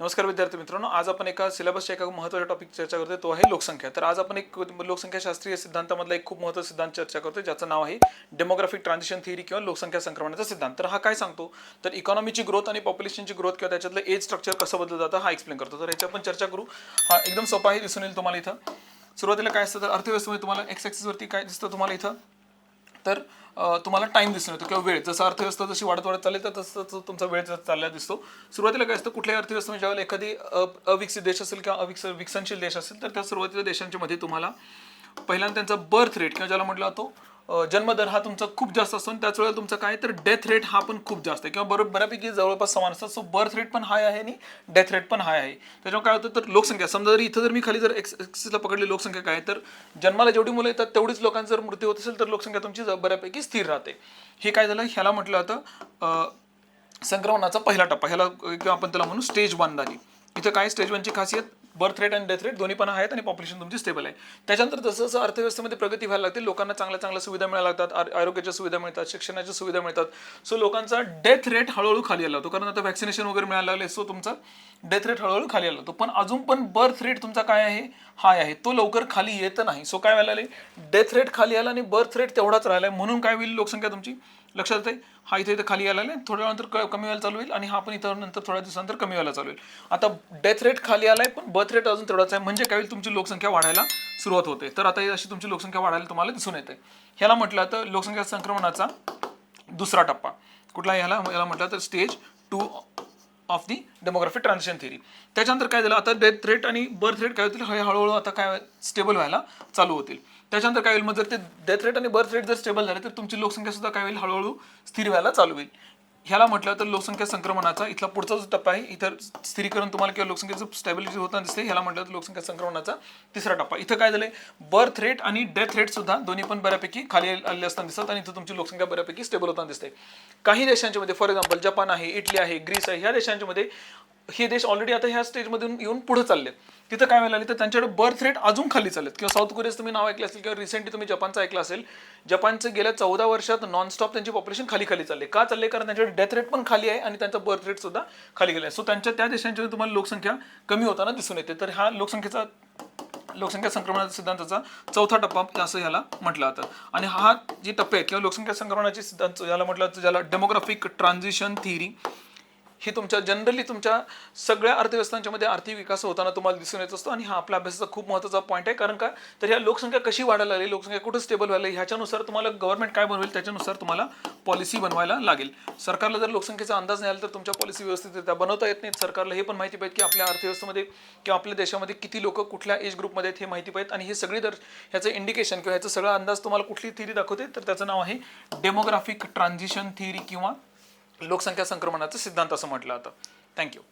नमस्कार विद्यार्थी मित्रांनो आज आपण एका सिलेबसच्या एका महत्त्वाच्या टॉपिक चर्चा करतोय तो आहे लोकसंख्या. तर आज आपण एक लोकसंख्या शास्त्रीय सिद्धांतामधला एक खूप महत्त्वाचा सिद्धांत चर्चा करतोय ज्याचं नाव आहे डेमोग्राफिक ट्रान्झिशन थिअरी किंवा लोकसंख्या संक्रमणाचा सिद्धांत. तर हा काय सांगतो? तर इकॉनॉमीची ग्रोथ आणि पॉप्युलेशनची ग्रोथ किंवा त्याच्यातलं एज स्ट्रक्चर कसं बदललं जातं हा एक्सप्लेन करतो. तर याची आपण चर्चा करू. हा एकदम सोपा आहे दिसून येईल तुम्हाला इथं. सुरुवातीला काय असतं तर अर्थव्यवस्थेमध्ये तुम्हाला एक्स ॲक्सिसवरती काय दिसतं तुम्हाला इथं? तर तुम्हाला टाइम दिसून येतो किंवा वेळ जसं अर्थव्यवस्था जशी वाढत वाढत चालेल तर तसं तसं तुमचा वेळ चालला दिसतो. सुरुवातीला काय असतं कुठल्याही अर्थव्यवस्थेमध्ये ज्यावेळेला एखादी अविकसित देश असेल किंवा अविकस विकसनशील देश असेल तर त्या सुरुवातीच्या देशांच्या मध्ये तुम्हाला पहिल्यांदा त्यांचा बर्थ रेट किंवा ज्याला म्हटलं जातो जन्मदर हा तुमचा खूप जास्त असतो आणि त्याच वेळेला तुमचा काय तर डेथ रेट हा पण खूप जास्त आहे. किंवा बरोबर बऱ्यापैकी जवळपास समान असतात. सो बर्थ रेट पण हाय आहे आणि डेथ रेट पण हाय आहे. त्याच्यामुळे काय होतं तर लोकसंख्या समजा जर इथं जर मी खाली जर एक्स एक्सिसला पकडली लोकसंख्या काय तर जन्माला जेवढी मुलं येतात तेवढीच लोकांचा जर मृत्यू होत असेल तर लोकसंख्या तुमची ज- बऱ्यापैकी स्थिर राहते. हे काय झालं? ह्याला म्हटलं होतं संक्रमणाचा पहिला टप्पा. ह्याला किंवा आपण त्याला म्हणू स्टेज वन झाली. इथं काय स्टेज वनची खासियत? बर्थ रेट आणि डेथ रेट दोन्ही पण आहेत आणि पॉप्युलेशन तुमची स्टेबल आहे. त्याच्यानंतर जसं जसं अर्थव्यवस्थेमध्ये प्रगती व्हायला लागते लोकांना चांगल्या चांगल्या सुविधा मिळायला लागतात आर- आरोग्याच्या सुविधा मिळतात शिक्षणाच्या सुविधा मिळतात. सो लोकांचा डेथ रेट हळूहळू खाली आला होतो. कारण आता व्हॅक्सिनेशन वगैरे मिळायला लागले सो तुमचा डेथ रेट हळूहळू खाली आला होतो. पण अजून पण बर्थ रेट तुमचा काय आहे? हाय आहे. तो लवकर खाली येत नाही. सो काय व्हायला डेथ रेट खाली आला आणि बर्थ रेट तेवढाच राहिला आहे म्हणून काय होईल लोकसंख्या तुमची? लक्षात येते हा इथे इथे खाली आलेला आहे थोड्या नंतर क- कमी व्हायला चालू होईल आणि हा पण इथं नंतर थोड्या दिवसानंतर कमी व्हायला चालू होईल. आता डेथ रेट खाली आलाय पण बर्थ रेट अजून तेवढाच आहे. म्हणजे काय होईल तुमची लोकसंख्या वाढायला सुरुवात होते. तर आता अशी तुमची लोकसंख्या वाढायला तुम्हाला दिसून येते ह्याला म्हटलं तर लोकसंख्या संक्रमणाचा दुसरा टप्पा. कुठला ह्याला? याला म्हटलं तर stage two of the demography transition theory त्याच्यानंतर काय झालं? आता डेथ रेट आणि बर्थ रेट काय होतील? हळूहळू आता काय स्टेबल व्हायला चालू होतील. त्याच्यानंतर काय होईल मग जर ते डेथ रेट आणि बर्थ रेट जर स्टेबल झाले तर तुमची लोकसंख्या सुद्धा काय होईल हळूहळू स्थिर व्हायला चालू होईल. ह्याला म्हटलं तर लोकसंख्या संक्रमणाचा इथला पुढचा जो टप्पा आहे इथं स्थिरीकरण तुम्हाला किंवा लोकसंख्येचं स्टॅबिलिटी होताना दिसते ह्याला म्हटलं तर लोकसंख्या संक्रमणाचा तिसरा टप्पा. इथं काय झालंय बर्थ रेट आणि डेथ रेट सुद्धा दोन्ही पण बऱ्यापैकी खाली आले असताना दिसतात आणि इथं तुमची लोकसंख्या बऱ्यापैकी स्टेबल होताना दिसते. काही देशांच्या मध्ये फॉर एक्झाम्पल जपान आहे इटली आहे ग्रीस आहे ह्या देशांच्या मध्ये हे देश ऑलरेडी आता ह्या स्टेजमधून येऊन पुढे चालले तिथं काय व्हायला आले तर त्यांच्याकडे बर्थ रेट अजून खाली चाललेत. किंवा साऊथ कोरियाचं तुम्ही नाव ऐकलं असेल किंवा रिसेंटली तुम्ही जपानचं ऐकलं असेल जपानचं गेल्या चौदा वर्षात नॉनस्टॉप त्यांची पॉप्युलेशन खाली खाली चालले. का चालले? कारण त्यांच्याकडे डेथ रेट पण खाली आहे आणि त्यांचा बर्थ रेट सुद्धा खाली गेला आहे. सो त्यांच्या त्या देशांच्या तुम्हाला लोकसंख्या कमी होताना दिसून येते. तर हा लोकसंख्येचा लोकसंख्या संक्रमणाच्या सिद्धांताचा चौथा टप्पा असं याला म्हटलं जातं. आणि हा जे टप्पे आहेत किंवा लोकसंख्या संक्रमणाचे सिद्धांत याला म्हटलं जातं ज्याला डेमोग्राफिक ट्रान्झिशन थिअरी हे तुमच्या जनरली तुमच्या सगळ्या अर्थव्यवस्थांच्या मध्ये आर्थिक विकास होताना तुम्हाला दिसून येत असतो आणि हा आपल्या अभ्यासाचा खूप महत्त्वाचा पॉईंट आहे. कारण का? तर ह्या लोकसंख्या कशी वाढायला लागली? लोकसंख्या कुठं स्टेबल व्हायला ह्याच्यानुसार तुम्हाला गव्हर्नमेंट काय बनवेल? त्याच्यानुसार तुम्हाला पॉलिसी बनवायला लागेल. सरकारला जर लोकसंख्येचा अंदाज नाही आला तर तुमच्या पॉलिसी व्यवस्थितरित्या बनवता येत नाहीत. सरकारला हे पण माहिती पाहिजे की आपल्या अर्थव्यवस्थेमध्ये किंवा आपल्या देशामध्ये किती लोक कुठल्या एज ग्रुपमध्ये आहेत हे माहिती पाहिजेत. आणि हे सगळी जर ह्याचं इंडिकेशन किंवा ह्याचा सगळा अंदाज तुम्हाला कुठली थिअरी दाखवते तर त्याचं नाव आहे डेमोग्राफिक ट्रान्झिशन थिअरी किंवा लोकसंख्या संक्रमणाचा सिद्धांत असं म्हटलं जातं. थँक्यू